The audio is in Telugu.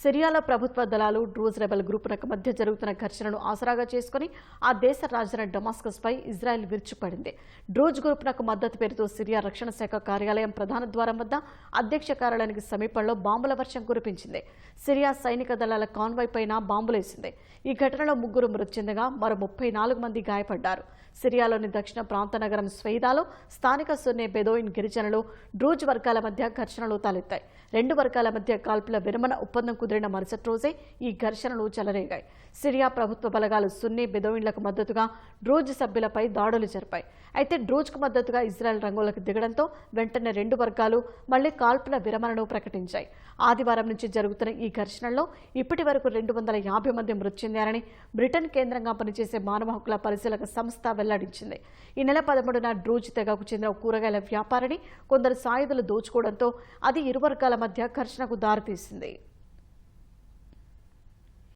సిరియాలో ప్రభుత్వ దళాలు డ్రోజ్ రెబల్ గ్రూపులకు మధ్య జరుగుతున్న ఘర్షణను ఆసరాగా చేసుకుని ఆ దేశ రాజధాని డమాస్కస్ పై ఇజ్రాయెల్ విరుచుపడింది డ్రోజ్ గ్రూపునకు మద్దతు పేరుతో సిరియా రక్షణ శాఖ కార్యాలయం ప్రధాన ద్వారం వద్ద అధ్యక్ష కార్యాలయానికి సమీపంలో బాంబుల వర్షం కురిపించింది. సిరియా సైనిక దళాల కాన్వాయ్ పైన బాంబులేసింది. ఈ ఘటనలో ముగ్గురు మృతి చెందగా మరో ముప్పై నాలుగు మంది గాయపడ్డారు. సిరియాలోని దక్షిణ ప్రాంత నగరం స్వేదాలో స్థానిక సున్నే బెదోయిన్ గిరిజనులు డ్రోజ్ వర్గాల మధ్య ఘర్షణలు తలెత్తాయి. రెండు వర్గాల మధ్య కాల్పుల విరమణ ఒప్పందం కుదిరిన మరుసటి రోజే ఈ ఘర్షణలు చెలరేగాయి. సిరియా ప్రభుత్వ బలగాలు సున్నీ బెదోయిన్లకు మద్దతుగా డ్రోజ్ సభ్యులపై దాడులు జరిపాయి. అయితే డ్రోజ్కు మద్దతుగా ఇజ్రాయెల్ రంగులకు దిగడంతో వెంటనే రెండు వర్గాలు మళ్ళీ కాల్పుల విరమణను ప్రకటించాయి. ఆదివారం నుంచి జరుగుతున్న ఈ ఘర్షణల్లో ఇప్పటి వరకు రెండు వందల యాభై మంది మృతి చెందారని బ్రిటన్ కేంద్రంగా పనిచేసే మానవ హక్కుల పరిశీలక సంస్థ వెల్లడించింది. ఈ నెల పదమూడున డ్రూజ్ తెగకు చెందిన కూరగాయల వ్యాపారిని కొందరు సాయుధులు దోచుకోవడంతో అది ఇరు వర్గాల మధ్య ఘర్షణకు దారితీసింది.